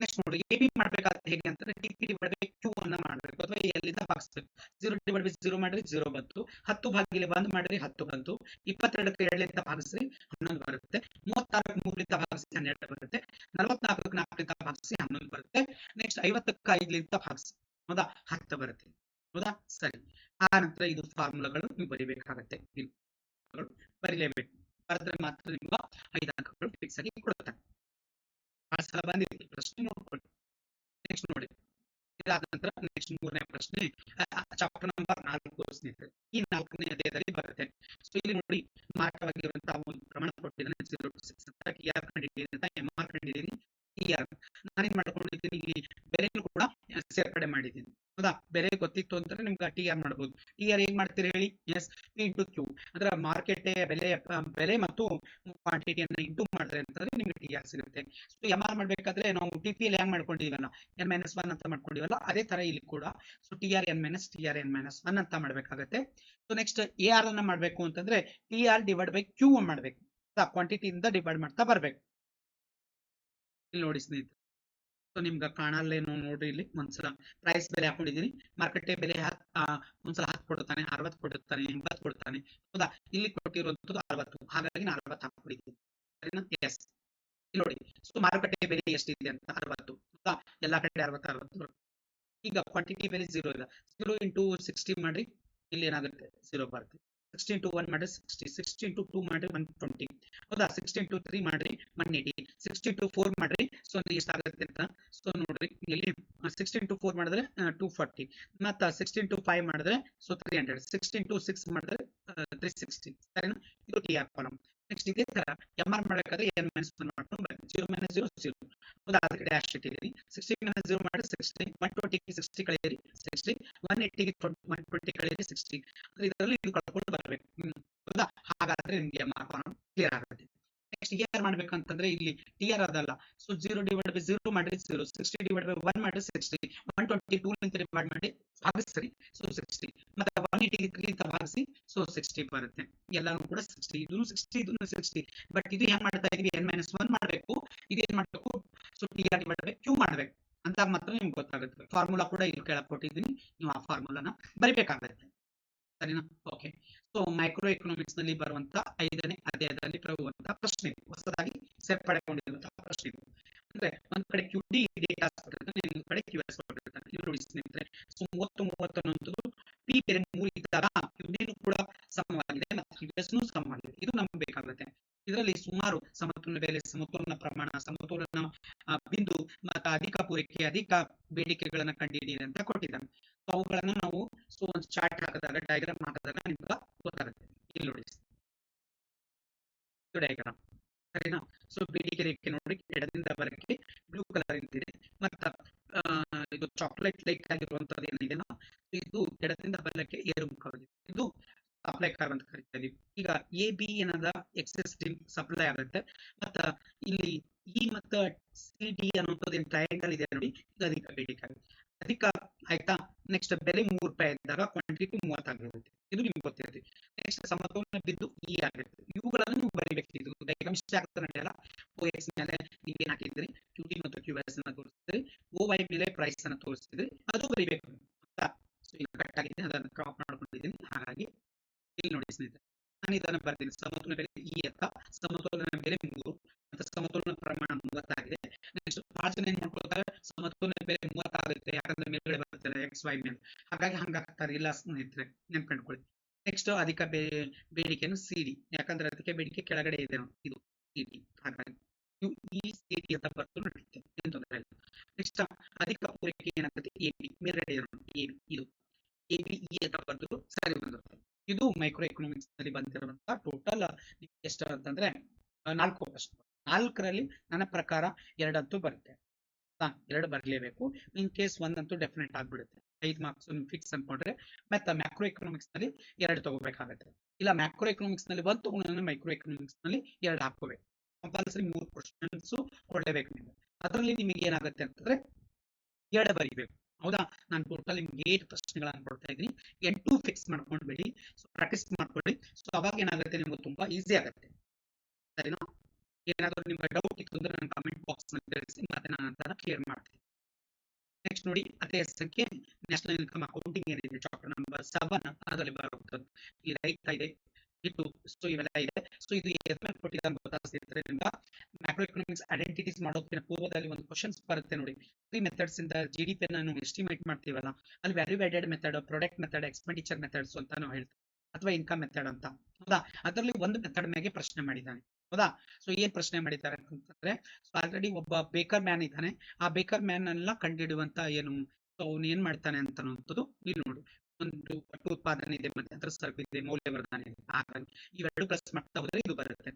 ನೆಕ್ಸ್ಟ್ ನೋಡಿ ಎ ಬಿ ಮಾಡ್ಬೇಕಾದ್ರೆ ಹೇಗೆ ಅಂತಂದ್ರೆ T P divide by Q ಅನ್ನ ಮಾಡಬೇಕು ಅಥವಾ ಎಲ್ಲಿಂದ ಭಾಗಿಸ್ಬೇಕು ಜೀರೋ ಡಿವೈಡ್ ಬೈ ಜೀರೋ ಮಾಡಿದ್ರೆ ಜೀರೋ ಬಂತು. ಹತ್ತು ಭಾಗಿಲೆ ಒಂದು ಮಾಡಿದ್ರೆ ಹತ್ತು ಬಂತು. ಇಪ್ಪತ್ತೆರಡಕ್ಕೆ ಎರಡರಿಂದ ಭಾಗಿಸ್ರಿ, ಹನ್ನೊಂದು ಬರುತ್ತೆ. ಮೂವತ್ತಾರಕ್ಕೆ ಮೂರರಿಂದ ಭಾಗಿಸಿ ಹನ್ನೆರಡು ಬರುತ್ತೆ. ನಲವತ್ನಾಲ್ಕಕ್ಕೆ ನಾಲ್ಕರಿಂದ ಭಾಗಿಸಿ ಹನ್ನೊಂದು ಬರುತ್ತೆ. ನೆಕ್ಸ್ಟ್ ಐವತ್ತಕ್ಕೆ ಐದರಿಂದ ಭಾಗಿಸಿ ಹೌದಾ? ಹತ್ತು ಬರುತ್ತೆ. ಹೌದಾ? ಸರಿ. ಆ ನಂತರ ಇದು ಫಾರ್ಮುಲಾಗಳು ನೀವು ಬರಿಬೇಕಾಗತ್ತೆ. ಬರೀಲೇಬೇಕು. ಬರೆದ್ರೆ ಮಾತ್ರ ನಿಮ್ಗೆ ಐದು ಅಂಕಗಳು ಫಿಕ್ಸ್ ಆಗಿ ಕೊಡುತ್ತೆ. ಆ ಸಲ ಬಂದಿದೆ. ಪ್ರಶ್ನೆ ನೋಡ್ಕೊಳ್ಳಿ. ನೆಕ್ಸ್ಟ್ ನೋಡಿ. ಇದಾದ ನಂತರ ನೆಕ್ಸ್ಟ್ ಮೂರನೇ ಪ್ರಶ್ನೆ ಚಾಪ್ಟರ್ ನಂಬರ್ ನಾಲ್ಕು ಸ್ನೇಹಿತರೆ, ಈ ನಾಲ್ಕನೇ ಅಧ್ಯಾಯದಲ್ಲಿ ಬರುತ್ತೆ. ಸೊ ಇಲ್ಲಿ ನೋಡಿ ಮಾರ್ಕವಾಗಿರುವಂತಹ ಒಂದು ಪ್ರಮಾಣ ಕೊಟ್ಟಿದ್ದಾನೆ ಜೀರೋ ಟು ಸಿಕ್ಸ್ ಅಂತ ಕಂಡಿದ್ದೀನಿ ಅಂತ ಎಂ ಆರ್ ಕಂಡಿದ್ದೀನಿ ಆರ್ ನಾನೇನ್ ಮಾಡ್ಕೊಂಡಿದ್ದೀನಿ ಇಲ್ಲಿ ಬೆಲೆನೂ ಕೂಡ ಸೇರ್ಪಡೆ ಮಾಡಿದ್ದೀನಿ. ಹೌದಾ ಬೆಲೆ ಗೊತ್ತಿತ್ತು ಅಂದ್ರೆ ನಿಮ್ಗೆ ಟಿ ಆರ್ ಮಾಡ್ಬೋದು. ಟಿ ಆರ್ ಏನ್ ಮಾಡ್ತೀರಿ ಹೇಳಿ? ಎಸ್ ಇಂಟು ಕ್ಯೂ ಅಂದ್ರೆ ಮಾರ್ಕೆಟ್ ಬೆಲೆ ಬೆಲೆ ಮತ್ತು ಕ್ವಾಂಟಿಟಿಯನ್ನು ಇಂಟು ಮಾಡಿದ್ರೆ ಅಂತಂದ್ರೆ ನಿಮ್ಗೆ ಟಿ ಆರ್ ಸಿಗುತ್ತೆ. ಸೊ ಎಂ ಆರ್ ಮಾಡ್ಬೇಕಾದ್ರೆ ನಾವು ಟಿ ಪಿ ಎಲ್ ಹೆಂಗ್ ಎನ್ ಮೈನಸ್ ಒನ್ ಅಂತ ಮಾಡ್ಕೊಂಡಿವಲ್ಲ, ಅದೇ ತರ ಇಲ್ಲಿ ಕೂಡ. So T R N minus T R N minus one ಅಂತ ಮಾಡ್ಬೇಕಾಗತ್ತೆ. ಸೊ ನೆಕ್ಸ್ಟ್ ಎ ಆರ್ ಅನ್ನ ಮಾಡ್ಬೇಕು ಅಂತಂದ್ರೆ T R divide by Q ಮಾಡ್ಬೇಕು. ಕ್ವಾಂಟಿಟಿಯಿಂದ ಡಿವೈಡ್ ಮಾಡ್ತಾ ಬರ್ಬೇಕು. ಇಲ್ಲಿ ನೋಡಿ ಸ್ನೇಹಿತರೆ. ನಿಮ್ಗೆ ಕಾಣಲ್ಲೇನೋ ನೋಡ್ರಿ ಇಲ್ಲಿ. ಒಂದ್ಸಲ ಪ್ರೈಸ್ ಬೆಲೆ ಹಾಕೊಂಡಿದ್ದೀನಿ ಮಾರ್ಕೆಟ್ ಬೆಲೆ ಹತ್ ಒಂದ್ಸಲ ಹತ್ತು ಕೊಡ್ತಾನೆ, ಅರವತ್ತು ಕೊಡುತ್ತಾನೆ ಎಂಬತ್ತು ಕೊಡ್ತಾನೆ. ಹೌದಾ? ಇಲ್ಲಿ ಕೊಟ್ಟಿರುವಂತದ್ದು ಅರವತ್ತು. ಹಾಗಾಗಿ ನಾನು ಅರವತ್ತು ಹಾಕೊಂಡಿದ್ದೀನಿ ಎಸ್ ನೋಡಿ. ಸೊ ಮಾರುಕಟ್ಟೆ ಬೆಲೆ ಎಷ್ಟಿದೆ ಅಂತ ಅರವತ್ತು. ಹೌದಾ? ಎಲ್ಲಾ ಕಡೆ ಅರವತ್ತು ಅರವತ್ತು. ಈಗ ಕ್ವಾಂಟಿಟಿ ಬೆಲೆ ಜೀರೋ ಇಲ್ಲ. ಜೀರೋ ಇಂಟು ಸಿಕ್ಸ್ಟಿ ಮಾಡಿ ಇಲ್ಲಿ ಏನಾಗುತ್ತೆ? ಜೀರೋ ಬರುತ್ತೆ. ಸಿಕ್ಸ್ಟಿ ಟು ಒನ್ ಮಾಡಿ ಸಿಕ್ಸ್ಟಿ ಸಿಕ್ಸ್ಟಿ ಇಂಟು ಟೂ ಮಾಡಿ ಒನ್ ಟ್ವೆಂಟಿ ಹೌದಾ? ಸಿಕ್ಸ್ಟೀನ್ ಟು ತ್ರೀ ಮಾಡ್ರಿ one eighty sixty to four ಮಾಡ್ರಿ ಸೊ ಎಷ್ಟಾಗುತ್ತೆ ಅಂತ. ಸೊ ನೋಡ್ರಿ, ಇಲ್ಲಿ ಸಿಕ್ಸ್ಟೀನ್ ಟು ಫೋರ್ ಮಾಡಿದ್ರೆ ಟೂ ಫಾರ್ಟಿ ಮತ್ತು ಸಿಕ್ಸ್ಟೀನ್ ಟು ಫೈವ್ ಮಾಡಿದ್ರೆ so three hundred sixteen to six ಮಾಡಿದ್ರೆ ತ್ರೀ ಸಿಕ್ಸ್ಟಿ ಸರಿನಾ? ಇದು ಟಿ ಆರ್ ನೆಕ್ಸ್ಟ್ ಇದೇ ತರ. ಎಂ ಆರ್ ಮಾಡಬೇಕಾದ್ರೆ ಎನ್ ಮೈನಸ್ ಒನ್ ಮಾಡ್ಕೊಂಡು ಬನ್ನಿ. ಜೀರೋ ಮೈನಸ್ ಜೀರೋ ಜೀರೋ ಅದ್ರ ಕಡೆ ಡ್ಯಾಶ್ ಇಟ್ಟಿದ್ದೀನಿ. ಸಿಕ್ಸ್ಟಿ ಮೈನಸ್ ಜೀರೋ ಮಾಡಿ ಸಿಕ್ಸ್ಟಿ ಒನ್ ಟ್ವೆಂಟಿಗೆ ಸಿಕ್ಸ್ಟಿ ಕಳೆಯಿರಿ. ಸಿಕ್ಸ್ಟಿ ಒನ್ ಏಯ್ಟಿಗೆ ಒನ್ ಟ್ವೆಂಟಿ ಕಳೆಯಿರಿ ಸಿಕ್ಸ್ಟಿ ಇದರಲ್ಲಿ ನೀವು ಕಳ್ಕೊಂಡು ಬರಬೇಕು. ಹೌದಾ ಹಾಗಾದ್ರೆ ನಿಮ್ಗೆ ಕಾಲಮ್ ಕ್ಲಿಯರ್ ಆಗುತ್ತೆ. ನೆಕ್ಸ್ಟ್ ಏರ್ ಮಾಡ್ಬೇಕಂತಂದ್ರೆ ಇಲ್ಲಿ ಟಿ ಆರ್ ಅದಲ್ಲ. So zero divide by zero ಮಾಡಿ zero sixty divide by one ಮಾಡಿ ಸಿಕ್ಸ್ಟಿ ಒನ್ ಟ್ವೆಂಟಿ ಟೂ ನಿಂತ ಡಿವೈಡ್ ಮಾಡಿ ಭಾಗಿಸ್ರಿ ಸೊ ಸಿಕ್ಸ್ಟಿ ಮತ್ತೆ ಒನ್ ಏಟಿ ತ್ರೀ ಅಂತ ಭಾಗಿಸಿ ಸೊ ಸಿಕ್ಸ್ಟಿ ಬರುತ್ತೆ. ಎಲ್ಲಾನು ಕೂಡ ಸಿಕ್ಸ್ಟಿ ಇದನ್ನು ಸಿಕ್ಸ್ಟಿ ಇದನ್ನು ಸಿಕ್ಸ್ಟಿ ಬಟ್ ಇದು ಹೆಂಗ್ ಮಾಡ್ತಾ ಇದೀವಿ? ಎನ್ ಮೈನಸ್ ಒನ್ ಮಾಡಬೇಕು. ಇದು ಏನ್ ಮಾಡ್ಬೇಕು? So T R divide by Q ಮಾಡ್ಬೇಕು. ಅಂತ ಮಾತ್ರ ನಿಮ್ಗೆ ಗೊತ್ತಾಗುತ್ತೆ. ಫಾರ್ಮುಲಾ ಕೂಡ ಇಲ್ಲಿ ಕೆಳಗೆ ಕೊಟ್ಟಿದ್ದೀನಿ. ನೀವು ಆ ಫಾರ್ಮುಲಾನ ಬರಿಬೇಕಾಗುತ್ತೆ. ಸರಿನಾ? ಓಕೆ ಸೊ ಮೈಕ್ರೋ ಎಕನಾಮಿಕ್ಸ್ನಲ್ಲಿ ಬರುವಂತ ಐದನೇ ಅಧ್ಯಾಯದಲ್ಲಿ ಬರುವಂತಹ ಪ್ರಶ್ನೆ ಇದು. ಹೊಸದಾಗಿ ಸೇರ್ಪಡೆಗೊಂಡಿರುವಂತಹ ಪ್ರಶ್ನೆ ಇದು. ಅಂದ್ರೆ ಒಂದ್ ಕಡೆ ಕ್ಯೂ ಡಿ ಡೇಟಾ ಕೊಟ್ಟಿರ್ತಾನೆ ಇನ್ನೊಂದು ಕಡೆ ಕ್ಯೂ ಎಸ್ ಕೊಟ್ಟಿರ್ತಾನೆ ಇಲ್ಲಿ ನೋಡಿ ಸ್ನೇಹಿತರೆ ಸೊ ಮೂವತ್ತು ಮೂವತ್ತು ಅನ್ನುವಂಥದ್ದು ಪಿ ಬೇರೆ ಮೂರು ಇದ್ದಾಗ ಕ್ಯೂ ಡಿನೂ ಕೂಡ ಸಮವಾಗಿದೆ ಮತ್ತು ಕ್ಯೂ ಎಸ್ ಸಮವಾಗಿದೆ. ಇದು ನಮ್ಗೆ ಬೇಕಾಗುತ್ತೆ. ಇದರಲ್ಲಿ ಸುಮಾರು ಸಮತೋಲನ ಬೆಲೆ, ಸಮತೋಲನ ಪ್ರಮಾಣ, ಸಮತೋಲನ ಬಿಂದು, ಮತ್ತು ಅಧಿಕ ಪೂರೈಕೆ, ಅಧಿಕ ಬೇಡಿಕೆಗಳನ್ನ ಕಂಡುಹಿಡಿಯಿರಿ ಅಂತ ಕೊಟ್ಟಿದ್ದಾನೆ. ಅವುಗಳನ್ನ ನಾವು ಸೊ ಒಂದು ಚಾರ್ಟ್ ಹಾಕಿದಾಗ ಡಯಾಗ್ರಾಮ್ ಹಾಕಿದಾಗ ನಿಮ್ಗೆ ಗೊತ್ತಾಗುತ್ತೆ. ಇಲ್ಲಿ ನೋಡಿ. ಡಯಾಗ್ರಾಮ್ ಸರಿನಾ? ಸೊ ರೇಖೆ ನೋಡಿ ಎಡದಿಂದ ಬರಕ್ಕೆ ಬ್ಲೂ ಕಲರ್ ಇದೆ ಮತ್ತ ಇದು ಚಾಕ್ಲೇಟ್ ಲೈಕ್ ಆಗಿರುವಂತದ್ದು ಏನಿದೆನೋ ಇದು ಎಡದಿಂದ ಬರಕ್ಕೆ ಏರುಮುಖವಾಗಿದೆ. ಇದು ಸಪ್ಲೈ ಕಾರ್ ಅಂತ ಕರಿತಾ ಇದೀವಿ. ಈಗ ಎ ಬಿ ಏನದ? ಎಕ್ಸೆಸ್ ಸಪ್ಲೈ ಆಗುತ್ತೆ. ಮತ್ತ ಇಲ್ಲಿ ಇ ಮತ್ತು ಸಿ ಡಿ ಅನ್ನುವಂಥದ್ದು ಏನು ಟ್ರಯಾಂಗಲ್ ಇದೆ ನೋಡಿ. ಇದು ಬೇಡಿಕೆ ಆಗುತ್ತೆ ಅಧಿಕ ಆಯ್ತಾ? ನೆಕ್ಸ್ಟ್ ಬೆಲೆ ಮೂರು ರೂಪಾಯಿ ಇದ್ದಾಗ ಕ್ವಾಂಟಿಟಿ ಮೂವತ್ತಾಗಿರುತ್ತೆ. ಇದು ನಿಮ್ಗೆ ಗೊತ್ತಿರುತ್ತೆ. ನೆಕ್ಸ್ಟ್ ಸಮತೋಲನ ಬಿದ್ದು ಇ ಆಗಿರುತ್ತೆ. ಇವುಗಳನ್ನು ನೀವು ಬರೀಬೇಕು ಇದು ಡೈಗ್ರಾಮ್ಸ್ ಆಗ್ತಾ ನಡೆಯಲ್ಲ ಓ ಎಕ್ಸ್ ಮೇಲೆ ನೀವು ಏನ್ ಹಾಕಿದ್ರಿ ಕ್ಯೂ ಟಿ ಮತ್ತು ಕ್ಯೂ ಎಸ್ ಅನ್ನ ತೋರಿಸಿದ್ರಿ ಓ ವೈ ಮೇಲೆ ಪ್ರೈಸ್ ಅನ್ನ ತೋರಿಸಿದ್ರಿ ಅದು ಬರೀಬೇಕು. ಸೊ ಈಗ ಕಟ್ ಆಗಿದೆ. ಅದನ್ನು ಕ್ರಾಪ್ ಮಾಡ್ಕೊಂಡಿದ್ದೀನಿ. ಹಾಗಾಗಿ ಇಲ್ಲಿ ನೋಡಿ ಸ್ನೇಹಿತರೆ. ನಾನು ಇದನ್ನು ಬರ್ತೀನಿ ಸಮತೋಲನ ಬೆಲೆ ಇ ಅಂತ. ಸಮತೋಲನ ಬೆಲೆ ಮೂರು. ಮತ್ತು ಸಮತೋಲನ ಪ್ರಮಾಣ ಮೂವತ್ತಾಗಿದೆ. ನೆಕ್ಸ್ಟ್ ಏನ್ ಮಾಡ್ಕೊಳ್ತಾರೆ? ಸಮತೋಲನ ಬೆಲೆ ಮೂವತ್ತಾಗುತ್ತೆ. ಎಕ್ಸ್ ವೈ ಮೇಲೆ ಹಾಗಾಗಿ ಹಂಗಾಗ್ತಾರೆ ಇಲ್ಲ ಸ್ನೇಹಿತರೆ ನೆನ್ಪಿಟ್ಕೊಳ್ಳಿ. ನೆಕ್ಸ್ಟ್ ಅಧಿಕ ಬೇಡಿಕೆಯನ್ನು ಸಿಡಿ ಯಾಕಂದ್ರೆ ಅದಕ್ಕೆ ಬೇಡಿಕೆ ಕೆಳಗಡೆ ಇದೆ ಇದು ಸಿಡಿ ಹಾಗಾಗಿ ಈ ಸಿಡಿ ಅಂತ ಬರ್ತು ನಡೆಯುತ್ತೆ ಏನು ತೊಂದರೆ ಇಲ್ಲ. ನೆಕ್ಸ್ಟ್ ಅಧಿಕ ಪೂರೈಕೆ ಏನಾಗುತ್ತೆ ಎ ಬಿ ಮೇಲ್ಗಡೆ ಇದೆ. ಎ ಬಿ ಇ ಅಂತ ಬಂದು ಸರಿ ಬಂದಿರುತ್ತೆ. ಇದು ಮೈಕ್ರೋ ಎಕನಾಮಿಕ್ಸ್ನಲ್ಲಿ ಬಂದಿರುವಂತಹ ಟೋಟಲ್ ಎಷ್ಟು ಅಂತಂದ್ರೆ, ನಾಲ್ಕು ಪ್ರಶ್ನೆ ನಾಲ್ಕರಲ್ಲಿ ನನ್ನ ಪ್ರಕಾರ ಎರಡಂತೂ ಬರುತ್ತೆ. ಎರಡು ಬರಲೇಬೇಕು. ಇನ್ ಕೇಸ್ ಒಂದಂತೂ ಡೆಫಿನೆಟ್ ಆಗ್ಬಿಡುತ್ತೆ. ಐದು ಮಾರ್ಕ್ಸ್ ಫಿಕ್ಸ್ ಅನ್ಕೊಂಡ್ರೆ ಮತ್ತೆ ಮ್ಯಾಕ್ರೋ ಎಕನಾಮಿಕ್ಸ್ನಲ್ಲಿ ಎರಡು ತಗೋಬೇಕಾಗತ್ತೆ. ಇಲ್ಲ ಮ್ಯಾಕ್ರೋ ಎಕನಾಮಿಕ್ಸ್ನಲ್ಲಿ ಒಂದು ತಗೊಂಡ್ರೆ ಮೈಕ್ರೋ ಎಕನಾಮಿಕ್ಸ್ನಲ್ಲಿ ಎರಡು ಹಾಕೋಬೇಕು ಕಂಪಲ್ಸರಿ ಮೂರು ಕ್ವಶನ್ಸ್ ಕೊಡಲೇಬೇಕು ನೀವು. ಅದರಲ್ಲಿ ನಿಮಗೆ ಏನಾಗುತ್ತೆ ಅಂತಂದ್ರೆ ಎರಡು ಬರಿಬೇಕು. ಹೌದಾ? ನಾನು ಟೋಟಲ್ ನಿಮ್ಗೆ ಏಟ್ ಪ್ರಶ್ನೆಗಳನ್ನ ಕೊಡ್ತಾ ಇದ್ದೀನಿ. ಎಂಟು ಫಿಕ್ಸ್ ಮಾಡ್ಕೊಂಡ್ಬಿಡಿ. ಸೊ ಪ್ರಾಕ್ಟೀಸ್ ಮಾಡ್ಕೊಳ್ಳಿ. ಸೊ ಅವಾಗ ಏನಾಗುತ್ತೆ ನಿಮ್ಗೆ ತುಂಬಾ ಈಸಿ ಆಗುತ್ತೆ. ಸರಿನಾ? ಏನಾದರೂ ನಿಮ್ಮ ಡೌಟ್ ಇತ್ತು ಅಂದ್ರೆ ನನ್ನ ಕಮೆಂಟ್ ಬಾಕ್ಸ್ನಲ್ಲಿ ತಿಳಿಸಿ, ಮತ್ತೆ ನಾನು ಅಂತ ಕ್ಲಿಯರ್ ಮಾಡ್ತೀನಿ. ನೆಕ್ಸ್ಟ್ ನೋಡಿ, ಅದೇ ಸಂಖ್ಯೆ ನ್ಯಾಷನಲ್ ಇನ್ಕಮ್ ಅಕೌಂಟಿಂಗ್ ಏನಿದೆ ಚಾಪ್ಟರ್ ನಂಬರ್ ಸೆವೆನ್ ಅದರಲ್ಲಿ ಬರುತ್ತದೆ ಈ ರೈತ ಇದೆ ಇದು ಸೊ ಇವೆಲ್ಲ ಇದೆ. ಸೊ ಇದು ಎದ್ರ ಕೊಟ್ಟಿದ್ದಾರೆ ಗೊತ್ತಾಗ್ತಿರ್ತಾರೆ ನಿಮ್ಗೆ ಮ್ಯಾಕ್ರೋ ಎಕನಾಮಿಕ್ಸ್ ಐಡೆಂಟಿಟೀಸ್ ಮಾಡೋದಕ್ಕಿಂತ ಪೂರ್ವದಲ್ಲಿ ಒಂದು ಕ್ವಶನ್ಸ್ ಬರುತ್ತೆ ನೋಡಿ. ತ್ರೀ ಮೆಥಡ್ಸ್ ಇಂದ ಜಿ ಡಿ ಪಿ ನಾವು ಎಸ್ಟಿಮೇಟ್ ಮಾಡ್ತೀವಲ್ಲ, ಅಲ್ಲಿ value added method product method expenditure methods ಅಂತ ನಾವು ಹೇಳ್ತೀವಿ. ಅಥವಾ ಇನ್ಕಮ್ ಮೆಥಡ್ ಅಂತ. ಹೌದಾ? ಅದರಲ್ಲಿ ಒಂದು ಮೆಥಡ್ ಮೇಲೆ ಪ್ರಶ್ನೆ ಮಾಡಿದ್ದಾನೆ ಹೌದಾ? ಸೊ ಏನ್ ಪ್ರಶ್ನೆ ಮಾಡಿದ್ದಾರೆ ಅಂತಂದ್ರೆ ಆಲ್ರೆಡಿ ಒಬ್ಬ ಬೇಕರ್ ಮ್ಯಾನ್ ಇದ್ದಾನೆ. ಆ ಬೇಕರ್ ಮ್ಯಾನ್ ಎಲ್ಲ ಕಂಡಿಡುವಂತ ಏನು? ಸೊ ಅವ್ನು ಏನ್ ಮಾಡ್ತಾನೆ ಅಂತ ಅನ್ನುವಂಥದ್ದು ಇಲ್ಲಿ ನೋಡಿ. ಒಂದು ಒಟ್ಟು ಉತ್ಪಾದನೆ ಇದೆ, ಮತ್ತೆ ಅದರ ಸರಕು ಇದೆ, ಮೌಲ್ಯವರ್ಧನೆ ಇದೆ. ಹಾಗಾಗಿ ಇವೆರಡು ಪ್ಲಸ್ ಮಾಡ್ತಾ ಹೋದ್ರೆ ಇದು ಬರುತ್ತೆ.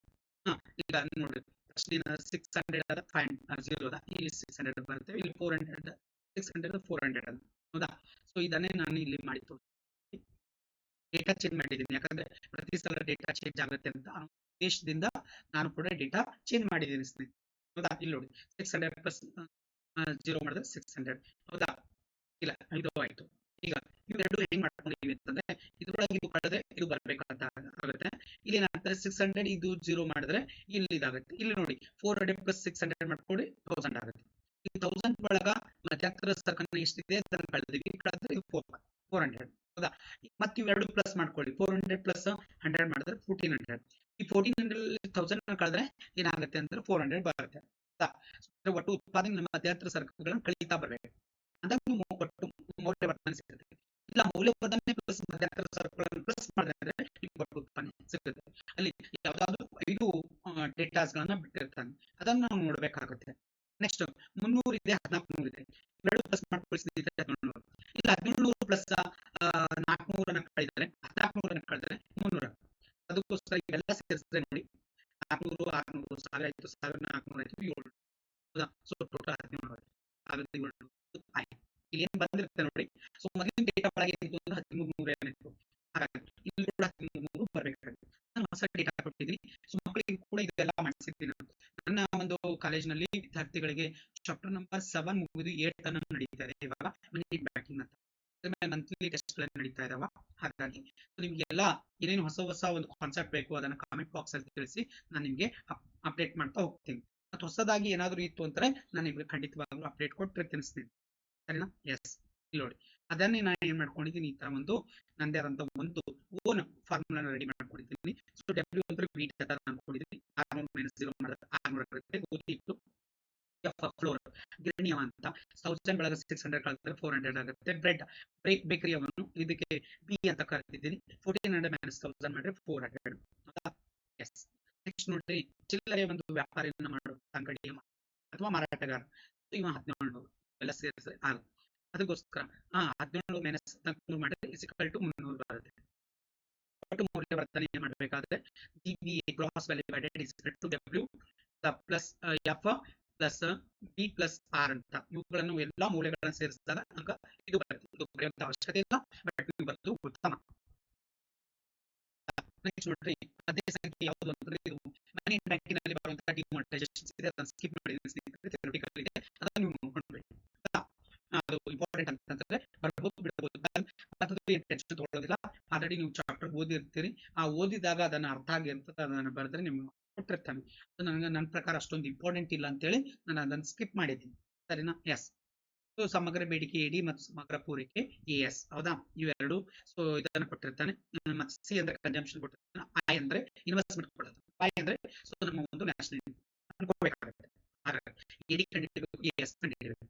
ಹಾ, ಈಗ ನೋಡಿ. ಪ್ರಶ್ನೆ ಸಿಕ್ಸ್ ಹಂಡ್ರೆಡ್ ಫೈವ್ ಜೀರೋ ಇಲ್ಲಿ ಸಿಕ್ಸ್ ಹಂಡ್ರೆಡ್ ಬರುತ್ತೆ, ಇಲ್ಲಿ four hundred six hundred four hundred ಹೌದಾ? ಸೊ ಇದನ್ನೇ ನಾನು ಇಲ್ಲಿ ಮಾಡಿ ಡೇಟಾ ಚೇಂಜ್ ಮಾಡಿದ್ದೀನಿ. ಯಾಕಂದ್ರೆ ಪ್ರತಿ ಸಲ ಡೇಟಾ ಚೇಂಜ್ ಆಗುತ್ತೆ ಅಂತ ದೇಶದಿಂದ ಉದ್ದೇಶದಿಂದ ನಾನು ಕೂಡ ಡೇಟಾ ಚೇಂಜ್ ಮಾಡಿದ್ದೀನಿ ಸ್ನೇಹಿತರೆ. ಹೌದಾ? ಇಲ್ಲಿ ನೋಡಿ. ಸಿಕ್ಸ್ ಹಂಡ್ರೆಡ್ ಪ್ಲಸ್ ಜೀರೋ ಮಾಡಿದ್ರೆ ಸಿಕ್ಸ್ ಹಂಡ್ರೆಡ್ ಹೌದಾ? ಇಲ್ಲ ಇದು ಆಯ್ತು. ಈಗ ಇವೆರಡು ಹೆಂಗ್ ಮಾಡ್ಕೊಂಡಿದೀವಿ ಅಂತಂದ್ರೆ ಇದ್ರೊಳಗೆ ಇದು ಕಳೆದ್ರೆ ಇದು ಬರ್ಬೇಕಂತ ಆಗುತ್ತೆ. ಇಲ್ಲಿ ಏನಾಗ್ತದೆ ಸಿಕ್ಸ್ ಹಂಡ್ರೆಡ್ ಇದು ಜೀರೋ ಮಾಡಿದ್ರೆ ಇಲ್ಲಿ ಇದಾಗುತ್ತೆ. ಇಲ್ಲಿ ನೋಡಿ four hundred plus six hundred ಮಾಡ್ಕೊಳ್ಳಿ ತೌಸಂಡ್ ಆಗುತ್ತೆ. ಈ ತೌಸಂಡ್ ಒಳಗ ಮಧ್ಯಂತರ ಸರ್ಕನ್ನ ಎಷ್ಟಿದೆ ಕಳೆದಿವಿ ಕಳೆದ್ರೆ ಇದು ಫೋರ್ ಫೋರ್ ಹಂಡ್ರೆಡ್ ಹೌದಾ? ಮತ್ತೆ ಇವೆರಡು ಪ್ಲಸ್ ಮಾಡ್ಕೊಳ್ಳಿ. ಫೋರ್ ಹಂಡ್ರೆಡ್ ಪ್ಲಸ್ ಹಂಡ್ರೆಡ್ ಮಾಡಿದ್ರೆ ಫೋರ್ಟೀನ್ ಹಂಡ್ರೆಡ್ ಈ ಫೋರ್ಟೀನ್ ಹಂಡ್ರೆಡ್ ತೌಸಂಡ್ ಕಳೆದ್ರೆ ಏನಾಗುತ್ತೆ ಅಂದ್ರೆ ಫೋರ್ ಹಂಡ್ರೆಡ್ ಬರುತ್ತೆ. ಒಟ್ಟು ಉತ್ಪಾದನೆ ನಮ್ಮ ಅತ್ಯಂತ ಸರಕುಗಳನ್ನು ಕಳೀತಾ ಬರಬೇಕು. ಅಂದಾಗ ಮೌಲ್ಯವರ್ಧನೆ ಸಿಗುತ್ತೆ ಇಲ್ಲ, ಮೌಲ್ಯವರ್ಧನೆ ಪ್ಲಸ್ ಮಧ್ಯಂತರ ಸರಕುಗಳನ್ನು ಪ್ಲಸ್ ಮಾಡಿದ್ರೆ ಒಟ್ಟು ಉತ್ಪಾದನೆ ಸಿಗುತ್ತೆ ಅಲ್ಲಿ ಯಾವ್ದಾದ್ರು ಐದು ಡೇಟಾಸ್ ಗಳನ್ನ ಬಿಟ್ಟಿರ್ತಾನೆ. ಅದನ್ನ ನಾವು ನೋಡ್ಬೇಕಾಗುತ್ತೆ. ನೆಕ್ಸ್ಟ್ ಮುನ್ನೂರು ಇದೆ, ಹದಿನಾಲ್ಕು ನೂರು ಇದೆ. ಎರಡು ಪ್ಲಸ್ ಮಾಡ್ಕೊಳ್ಳಿ ಇಲ್ಲ, ಹದಿನೇಳು ಪ್ಲಸ್ ನಾಲ್ಕುನೂರನ್ನ ಕಳಿದ್ರೆ ಹದಿನಾಲ್ಕುನೂರನ್ನ ಕಳಿದರೆ ಮುನ್ನೂರ ಅದಕ್ಕೋಸ್ಕರ ಇವೆಲ್ಲ ಸೇರಿಸಿದ್ರೆ ನೋಡಿ, ನಾಲ್ಕುನೂರು, ಆರ್ನೂರು, ಸಾವಿರ ಆಯ್ತು ಸಾವಿರ ನಾಲ್ಕುನೂರ ಆಯ್ತು ಏಳು ಹೌದಾ? ಸೊ ಟೋಟಲ್ ಹದಿನೇಳು ಆಗುತ್ತೆ ಏಳು ಇಲ್ಲಿ ಏನ್ ಬಂದಿರುತ್ತೆ ನೋಡಿ. ಸೊ ಮೊದಲಿನ ಡೇಟಾ ಒಳಗೆ ಏನಿತ್ತು ಅಂದ್ರೆ ಹದಿಮೂರು ನೂರ ಏನಿತ್ತು ಹಾಗಾಗಿ ಇಲ್ಲಿ ಕೂಡ ಹದಿಮೂರು ನೂರು ಬರ್ಬೇಕಾಗುತ್ತೆ. ನಾನು ಹೊಸ ಡೇಟಾ ಕೊಟ್ಟಿದ್ದೀನಿ. ಸೊ ಮಕ್ಕಳಿಗೆ ಕೂಡ ಇದೆಲ್ಲ ಮಾಡಿಸಿದ್ದೀನಿ ನಾನು. ನನ್ನ ಒಂದು ಕಾಲೇಜಿನಲ್ಲಿ ವಿದ್ಯಾರ್ಥಿಗಳಿಗೆ ಚಾಪ್ಟರ್ ನಂಬರ್ ಸೆವೆನ್ ಮುಗಿದು ಏಟ್ ಅನ್ನ ನಡೀತಾ ಇದೆ ಇವಾಗ. ಬ್ಯಾಂಕಿಂಗ್ ಅಂತ ಮಂತ್ಲಿ ಟೆಸ್ಟ್ ನಡೀತಾ ಇದಾವ. ಹಾಗಾಗಿ ನಿಮ್ಗೆಲ್ಲ ಏನೇನು ಹೊಸ ಹೊಸ ಒಂದು ಕಾನ್ಸೆಪ್ಟ್ ಬೇಕು ಅದನ್ನ ಕಾಮೆಂಟ್ ಬಾಕ್ಸ್ ಅಲ್ಲಿ ತಿಳಿಸಿ ನಾನು ನಿಮ್ಗೆ ಅಪ್ಡೇಟ್ ಮಾಡ್ತಾ ಹೋಗ್ತೀನಿ. ಮತ್ತು ಹೊಸದಾಗಿ ಏನಾದ್ರು ಇತ್ತು ಅಂದ್ರೆ ನಾನು ನಿಮ್ಗೆ ಖಂಡಿತವಾಗ್ಲೂ ಅಪ್ಡೇಟ್ ಕೊಟ್ಟರೆ ತಿಳಿಸ್ತೀನಿ. ಸರಿನಾ? ಎಸ್ ನೋಡಿ, ಅದನ್ನೇ ನಾನು ಏನ್ ಮಾಡ್ಕೊಂಡಿದ್ದೀನಿ, ಈ ತರ ಒಂದು ನಂದೇ ಆದಂತ ಒಂದು ಓನ್ ಫಾರ್ಮುಲಾ ರೆಡಿ ಮಾಡ್ಕೊಂಡಿದ್ದೀನಿ. ಸೊ ಡಬ್ಲ್ಯೂ ಅಂದ್ರೆ ಬೀಟ್ ಅಂತ ಅನ್ಕೊಂಡಿದ್ದೀನಿ. ಆರ್ನೂರು ಮೈನಸ್ ಜೀರೋ ಮಾಡಿದ್ರೆ ಆರ್ನೂರ ಗೊತ್ತಿತ್ತು ಎಫ್ ಫ್ಲೋರ್ ಗಿರಣಿಯ ಅಂತ ತೌಸಂಡ್ ಒಳಗೆ ಸಿಕ್ಸ್ ಹಂಡ್ರೆಡ್ ಕಳೆದ್ರೆ ಫೋರ್ ಹಂಡ್ರೆಡ್ ಆಗುತ್ತೆ. ಬ್ರೆಡ್ ಬೇಕರಿ ಅವನು ಇದಕ್ಕೆ ಬಿ ಅಂತ ಕರೆದಿದ್ದೀನಿ. ಫೋರ್ಟೀನ್ ಹಂಡ್ರೆಡ್ ಮೈನಸ್ ತೌಸಂಡ್ ಮಾಡಿದ್ರೆ ಫೋರ್ ಹಂಡ್ರೆಡ್ ಎಸ್ ನೆಕ್ಸ್ಟ್ ನೋಡ್ರಿ, ಚಿಲ್ಲರೆ ಒಂದು ವ್ಯಾಪಾರಿಯನ್ನ ಮಾಡೋ, ಅಂಗಡಿಯ ಅಥವಾ ಮಾರಾಟಗಾರ. ಇವ ಹದಿನೇಳು ಎಲ್ಲ ಸೇರಿಸಿ ಆರು. ಅದಕ್ಕೋಸ್ಕರ ಹಾ ಹದಿನೇಳು ಮೈನಸ್ ಹದಿನೇಳು ಮಾಡಿದ್ರೆ ಇಸಿಕಲ್ ಟು ಮುನ್ನೂರು ಬರುತ್ತೆ. ಒಟ್ಟು ಮೌಲ್ಯವರ್ಧನೆ ಮಾಡಬೇಕಾದ್ರೆ G B gross value is equal to W plus F plus B plus R ಅಂತ ಇವುಗಳನ್ನು ಎಲ್ಲಾ ಮೂಲೆಗಳನ್ನು ಸೇರಿಸಿದಾಗ ಅಂಕ ಇದು ಬರುತ್ತೆ. ಬರೆಯುವಂತ ಅವಶ್ಯಕತೆ ಇಲ್ಲ ಬಟ್ ನೀವು ಬರೆದು ಉತ್ತಮ. ನೆಕ್ಸ್ಟ್ ನೋಡ್ರಿ, ಅದೇ ಸಂಖ್ಯೆ ಯಾವುದು ಅಂತಂದ್ರೆ ಇದು ಮನಿ ಬ್ಯಾಂಕಿನಲ್ಲಿ ಬರುವಂತಹ ಡಿಮಾನಿಟೈಸೇಷನ್ ಇದೆ, ಅದನ್ನು ಸ್ಕಿಪ್ ಮಾಡಿದ್ದೀನಿ ಸ್ನೇಹಿತರೆ theoretical ಇದೆ ಅದನ್ನು ನೀವು ನೋಡ್ಕೊಳ್ಬೇಕು ಅದು ಇಂಪಾರ್ಟೆಂಟ್ ಅಂತಂದ್ರೆ ಏನ್ ಟೆನ್ಷನ್ ತಗೊಳ್ಳೋದಿಲ್ಲ ಆಲ್ರೆಡಿ ನೀವು ಚಾಪ್ಟರ್ ಓದಿರ್ತೀರಿ ಆ ಓದಿದಾಗ ಅದನ್ನ ಅರ್ಥ ಆಗಿರ್ತದೆ ಅದನ್ನ ಬರೆದ್ರೆ ನಿಮ್ಗೆ ಕೊಟ್ಟಿರ್ತಾನೆ ಅದು ನನಗೆ ನನ್ನ ಪ್ರಕಾರ ಅಷ್ಟೊಂದು ಇಂಪಾರ್ಟೆಂಟ್ ಇಲ್ಲ ಅಂತೇಳಿ ನಾನು ಅದನ್ನ ಸ್ಕಿಪ್ ಮಾಡಿದ್ದೀನಿ ಸರಿನಾ ಎಸ್ ಸೊ ಸಮಗ್ರ ಬೇಡಿಕೆ ಎಡಿ ಮತ್ತು ಸಮಗ್ರ ಪೂರೈಕೆ ಎ ಎಸ್ ಹೌದಾ ಇವೆರಡು ಸೊ ಇದನ್ನ ಕೊಟ್ಟಿರ್ತಾನೆ ಮತ್ತು ಸಿ ಅಂದ್ರೆ ಕನ್ಸಂಪ್ಷನ್ ಕೊಟ್ಟಿರ್ತಾನೆ ಐ ಅಂದ್ರೆ ಇನ್ವೆಸ್ಟ್ಮೆಂಟ್ ಕೊಡೋದು ಐ ಅಂದ್ರೆ ಸೊ ನಮ್ಮ ಒಂದು ನ್ಯಾಷನಲ್ ಅನ್ಕೋಬೇಕಾಗುತ್ತೆ ಎಡಿ ಕಂಡಿಡಿಬೇಕು ಎ ಎಸ್ ಕಂಡಿಡಿಬೇಕು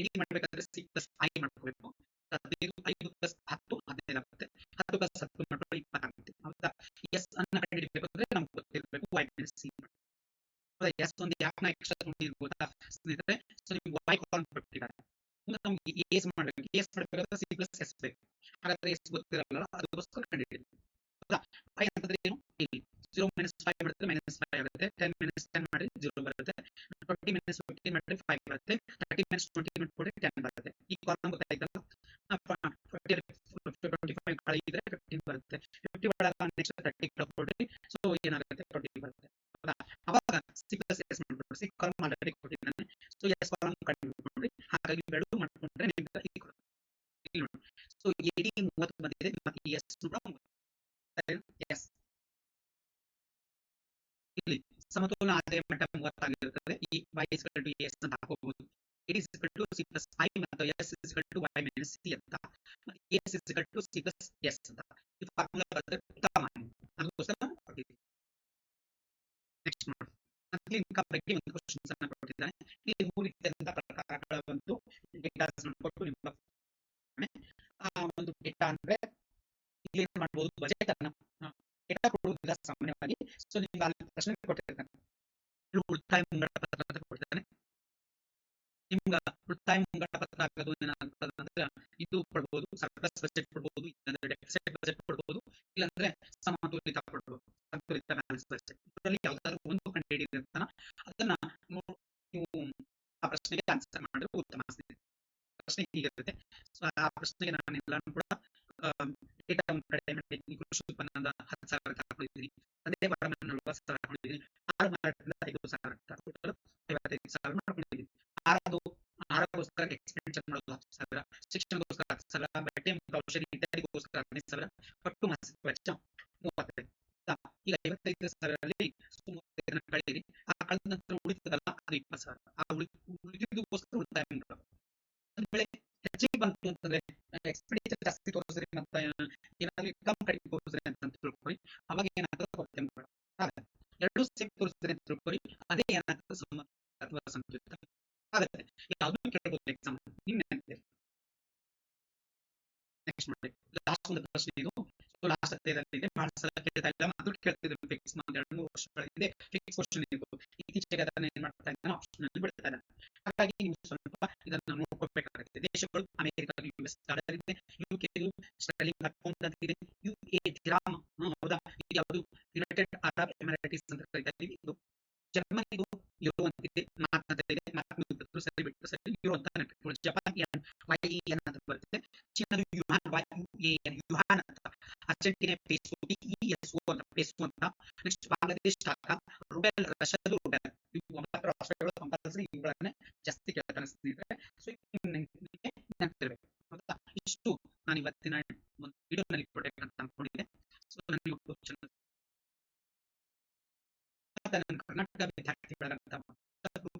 ಇಲ್ಲಿ ಮಾಡ್ಬೇಕಾದ್ರೆ ಸಿ ಪ್ಲಸ್ ಐ ಮಾಡ್ಕೋಬೇಕು. ಹದಿನೈದು, ಐದು ಪ್ಲಸ್ ಹತ್ತು, ಹದಿನೈದು ಆಗುತ್ತೆ. ಹತ್ತು ಪ್ಲಸ್ ಹತ್ತು ಮಾಡ್ಕೊಂಡು ಇಪ್ಪತ್ತಾಗುತ್ತೆ ಹೌದಾ? ಎಸ್ ಅನ್ನ ಕಂಡುಹಿಡಿಬೇಕು ನಮ್ಗೆ ಗೊತ್ತಿರಬೇಕು ವೈ ಮೈನಸ್ ಸಿ ಎಸ್ ಒಂದು ಯಾಕೆ ಎಕ್ಸ್ಟ್ರಾ ಗೊತ್ತಾ ಸ್ನೇಹಿತರೆ? ಸೊ ನಿಮ್ಗೆ ವೈ ಕಾಲ್ ಕೊಟ್ಟಿದ್ದಾರೆ. ನಮ್ಗೆ ಎಸ್ ಮಾಡ್ಬೇಕು. ಎಸ್ ಮಾಡ್ಬೇಕಾದ್ರೆ ಸಿ ಪ್ಲಸ್ ಎಸ್ ಬೇಕು. ಹಾಗಾದ್ರೆ ಎಸ್ ಗೊತ್ತಿರಲ್ಲ, ಅದಕ್ಕೋಸ್ಕರ ಕಂಡುಹಿಡಿಬೇಕು. ಹೌದಾ? ವೈ ಅಂತಂದ್ರೆ ಏನು? ಜೀರೋ ಮೈನಸ್ ಫೈವ್ ಮಾಡಿದ್ರೆ ಮೈನಸ್ ಫೈವ್ ಆಗುತ್ತೆ. ಟೆನ್ ಮೈನಸ್ ಟೆನ್ ಮಾಡಿ ಜೀರೋ ಬರುತ್ತೆ. ಟ್ವೆಂಟಿ ಮೈನಸ್ ಫಿಫ್ಟಿ ಮಾಡಿದ್ರೆ ಫೈವ್ ಬರುತ್ತೆ ತರ್ಟಿ ಮೈನಸ್ ಟ್ವೆಂಟಿ ಮಾಡಿ ಟೆನ್ ಬರುತ್ತೆ ಈ ಕಾಲಮ್ ಗೊತ್ತಾಯ್ತಲ್ಲ ಟ್ವೆಂಟಿ ಫೈವ್ ಕಳೆಯಿದ್ರೆ ಬರುತ್ತೆ ಫಿಫ್ಟಿ ಒಳಗ ನೆಕ್ಸ್ಟ್ ತರ್ಟಿ ಕೊಡ್ರಿ ಸೊ ಏನಾಗುತ್ತೆ ಟ್ವೆಂಟಿ ಬರುತ್ತೆ ಹೌದಾ ಅವಾಗ ಸಿ ಪ್ಲಸ್ ಎಸ್ ಮಾಡ್ಬಿಟ್ಟು ಸಿ ಕಾಲಮ್ ಆಲ್ರೆಡಿ ಕೊಟ್ಟಿದ್ದಾನೆ ಸೊ ಎಸ್ ಕಾಲಮ್ ಕಂಡುಹಿಡ್ಕೊಂಡ್ರಿ ಹಾಗಾಗಿ ಬೆಳಕು ಮಾಡ್ಕೊಂಡ್ರೆ ನಿಮ್ಗೆ ಸೊ ಎಡಿ ಮೂವತ್ತು ಬಂದಿದೆ ಮತ್ತೆ ಎಸ್ ಕೂಡ ಸಮತೋಲನ ಆದರೆ ಮಟ್ಟ ಗೊತ್ತಾಗಿರುತ್ತದೆ ಈ ಇಸ್ಕಲ್ ಟು ಎಸ್ ಅಂತ ಹಾಕೋಬಹುದು. It is to C plus I ಮತ್ತು S is equal to Y minus C ಅಂತ. ಮತ್ತು is is equal to C plus S ಅಂತ. ಈ ಫಾರ್ಮುಲಾ ಬರೆದ್ರೆ ಉತ್ತಮ ಅದಕ್ಕೋಸ್ಕರ ನೆಕ್ಸ್ಟ್ ನೋಡಿ ಮತ್ತೆ ಇನ್ಕಮ್ ಬಗ್ಗೆ ಒಂದು ಕ್ವಶನ್ಸ್ ಅನ್ನ ಕೊಟ್ಟಿದ್ದಾನೆ. ಇಲ್ಲಿ ಮೂರು ಪ್ರಕಾರಗಳ ಒಂದು ಡೇಟಾಸ್ ಕೊಟ್ಟು ನಿಮ್ಮ ಒಂದು ಡೇಟಾ ಅಂದ್ರೆ ಇಲ್ಲಿ ಏನ್ ಮಾಡ್ಬೋದು? ಬಜೆಟ್ ಅನ್ನ ಡೇಟಾ ಕೊಡುವುದಿಲ್ಲ ಸಾಮಾನ್ಯವಾಗಿ. ಸೊ ನಿಮ್ಗೆ ಅಲ್ಲಿ ಪ್ರಶ್ನೆ ಕೊಟ್ಟಿರ್ತಾನೆ. ಉಳಿತಾಯ ಮುಂಗಡ ಪತ್ರ ಅಂತ ಕೊಡ್ತಾನೆ ನಿಮ್ಗ ಉಳಿತಾಯ ಮುಂಗಡ ಪತ್ರ ಆಗೋದು ಏನಾಗ್ತದೆ ಅಂದ್ರೆ, ಇದು ಕೊಡ್ಬೋದು ಸರ್ಕಸ್ ಬಜೆಟ್ ಕೊಡ್ಬೋದು, ಇಲ್ಲಾಂದ್ರೆ ಡೆಫಿಸಿಟ್ ಬಜೆಟ್ ಕೊಡ್ಬೋದು, ಇಲ್ಲಾಂದ್ರೆ ಸಮತೋಲಿತ ಕೊಡ್ಬೋದು, ಸಮತೋಲಿತ ಬ್ಯಾಲೆನ್ಸ್ ಬಜೆಟ್ ಇದರಲ್ಲಿ ಯಾವ್ದಾದ್ರು ಒಂದು ಕಂಡುಹಿಡಿದಿರ್ತಾನ ಅದನ್ನ ನೋ- ನೀವು ಆ ಪ್ರಶ್ನೆಗೆ ಆನ್ಸರ್ ಮಾಡಿದ್ರೆ ಉತ್ತಮ. ಪ್ರಶ್ನೆ ಹೀಗಿರುತ್ತೆ. ಸೊ ಆ ಪ್ರಶ್ನೆಗೆ ನಾನು ಎಲ್ಲಾನು ಕೂಡ ಡೇಟಾ ಕಡೆ ಕೃಷಿ ಉತ್ಪನ್ನದ ಹತ್ತು ಸಾವಿರ ಹಾಕೊಂಡಿದ್ದೀನಿ ಅದೇ ವಾರ ನಾನು ನಲವತ್ತು ಸಾವಿರ ಹಾಕೊಂಡಿದ್ದೀನಿ ಆರು ಮಾರಾಟದಿಂದ ಐದು ಸಾವಿರ ಟೋಟಲ್ ಐವತ್ತೈದು ಸಾವಿರ ಮಾಡ್ಕೊಂಡಿದ್ದೀನಿ ಆರದು ಆಹಾರಕ್ಕೋಸ್ಕರ ಎಕ್ಸ್ಪೆಂಡಿಚರ್ ಮಾಡೋದು ಹತ್ತು ಸಾವಿರ ಶಿಕ್ಷಣಕ್ಕೋಸ್ಕರ ಹತ್ತು ಸಾವಿರ ಬಟ್ಟೆ ಮತ್ತು ಔಷಧಿ ಇತ್ಯಾದಿಗೋಸ್ಕರ ಹದಿನೈದು ಸಾವಿರ ಒಟ್ಟು ಮಾಸಿಕ ವೆಚ್ಚ ಮೂವತ್ತೈದು ಆಯ್ತಾ? ಈಗ ಐವತ್ತೈದು ಸಾವಿರದಲ್ಲಿ ಸೊ ಮೂವತ್ತೈದನ್ನ ಕಳೀರಿ ಆ ಕಳೆದ ನಂತರ ಸಾವಿರ ಆ ಉಳಿ ಉಳಿದಿದ್ದಕ್ಕೋಸ್ಕರ ಉಳಿತಾಯ ವೇಳೆ ಹೆಚ್ಚಿಗೆ ಬಂತು ಅಂತಂದ್ರೆ ಎಕ್ಸ್ಪೆಂಡಿಚರ್ ಜಾಸ್ತಿ ತೋರಿಸ್ರಿ ಮತ್ತೆ ಏನಾದ್ರು ಇನ್ಕಮ್ ಕಡಿಮೆ ತೋರಿಸ್ರಿ ಅಂತ ತಿಳ್ಕೊಳ್ಳಿ ಅವಾಗ ಏನಾಗ್ತದೆ ಕೊರತೆ ಆಗುತ್ತೆ ಎರಡು ಸೇಮ್ ತೋರಿಸ್ರಿ ಅಂತ ತಿಳ್ಕೊಳ್ಳಿ ಅದೇ ಏನಾಗ್ತದೆ ಸಮ ಅಥವಾ ಸಂತುಲಿತ ಆಗುತ್ತೆ. ಯಾವ್ದು ಕೇಳ್ಬೋದು ಎಕ್ಸಾಮ್ ನಿನ್ನೆ ನೆಕ್ಸ್ಟ್ ಮಾಡಿ ಲಾಸ್ಟ್ ಒಂದು ಪ್ರಶ್ನೆ ಇದು. ಲಾಸ್ಟ್ ಹತ್ತಿರದಲ್ಲಿ ಬಹಳ ಸಲ ಕೇಳ್ತಾ ಇಲ್ಲ. ಮತ್ತು ಕೇಳ್ತಿದ್ರು. ಫಿಕ್ಸ್ ಒಂದು ಎರಡು, ಮೂರು ವರ್ಷಗಳ ಹಿಂದೆ ಫಿಕ್ಸ್ ಕ್ವಶನ್ ಇದು ಇತ್ತೀಚೆಗೆ ಅದನ್ನ ಏನ್ ಮಾಡ್ತಾ ಇದ್ದಾನೆ ಆಪ್ಷನ್ ಅಲ್ಲಿ ಬಿಡ್ತಾ ಇದ್ದಾನೆ ಹಾಗಾಗಿ ನೀವು ಸ್ವಲ್ಪ ಇದನ್ನ ನೋಡ್ಕೋಬೇಕಾಗುತ್ತೆ ದೇಶಗಳು, ಅಮೆರಿಕ ಯು ಎಸ್ ಇದೆ ಯು ಕೆ ಸ್ಟರ್ಲಿಂಗ್ ಅಕೌಂಟ್ ಅಂತ ಇದೆ ಯು ಎ ದಿರಾಮ್ ಹೌದಾ? ಇದು ಯಾವುದು? ಯುನೈಟೆಡ್ ಅರಬ್ ಎಮಿರೇಟಿಸ್ ಅಂತ ಕರೀತಾ ಇದೀವಿ. ಇದು ಜರ್ಮನಿಗೂ ನಾಲ್ಕು ಅಂತ ಇದೆ. ಬಿಟ್ಟು ಸರಿ ಬಿಟ್ಟು ಸರಿ. ನೆನಪಿಟ್ಕೊಳ್ಳಿ. ಜಪಾನ್ ವೈ ಎನ್ ಅಂತ ಬರುತ್ತೆ. ಚೀನಾದ ಯುಹಾನ್ ವೈ ಎನ್ ಯುಹಾನ್ ಅಂತ. Argentina peso D E S O ಅಂತ ಪೇಸೋ ಅಂತ ನೆಕ್ಸ್ಟ್ ಬಾಂಗ್ಲಾದೇಶ್ ಟಾಕ ರುಬೆಲ್ ರಷ್ಯಾದು ರುಬೆಲ್ ಇವು ಒಂಬತ್ತು ರಾಷ್ಟ್ರಗಳು ಕಂಪಲ್ಸರಿ ಇವುಗಳನ್ನ ಜಾಸ್ತಿ ಕೇಳ್ತಾನೆ ಸ್ನೇಹಿತರೆ ಸೊ ನಿಮಗೆ ನೆನಪಿರ್ಬೇಕು ಹೌದಾ ಇಷ್ಟು ನಾನು ಇವತ್ತಿನ ಒಂದು ವಿಡಿಯೋನಲ್ಲಿ ಅಂತ ಅನ್ಕೊಂಡಿದ್ದೆ ಸೊ ನನ್ನ ಯೂಟ್ಯೂಬ್ ಚಾನಲ್ ನನ್ನ ಕರ್ನಾಟಕ ವಿದ್ಯಾರ್ಥಿಗಳಂತ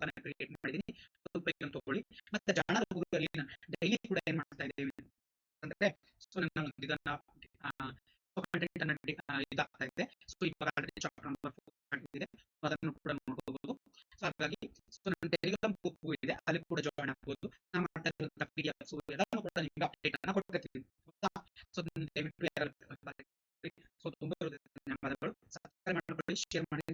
ಅನ್ನ ಕ್ರಿಯೇಟ್ ಮಾಡಿದೀನಿ ಉಪಯೋಗ ತಗೊಳ್ಳಿ ಮತ್ತೆ ಜಾಣ ಗ್ರೂಪ್ ಅಲ್ಲಿ ಡೈಲಿ ಕೂಡ ಏನ್ ಮಾಡ್ತಾ ಇದ್ದೇವೆ ಅಂದ್ರೆ ಸೊ ನನ್ನ ಇದನ್ನ ಇದಾಗ್ತಾ ಇದೆ ಚಾಪ್ಟರ್ ನಂಬರ್ ಅದನ್ನು ಕೂಡ ನೋಡಬಹುದು ಸೊ ಹಾಗಾಗಿ ಸೊ ನನ್ನ ಟೆಲಿಗ್ರಾಮ್ ಗ್ರೂಪ್ ಇದೆ. ಅಲ್ಲಿ ಕೂಡ ಜಾಯ್ನ್ ನಾನು ಪಿ ಡಿ ಎಫ್ ಕೂಡ ನಿಮ್ಗೆ ಅಪ್ಡೇಟ್ ಅನ್ನ ಸೊ ದಯವಿಟ್ಟು ಸೊ ತುಂಬಾ ಧನ್ಯವಾದಗಳು. ಸಬ್ಸ್ಕ್ರೈಬ್ ಮಾಡ್ಕೊಳ್ಳಿ ಶೇರ್ ಮಾಡಿ.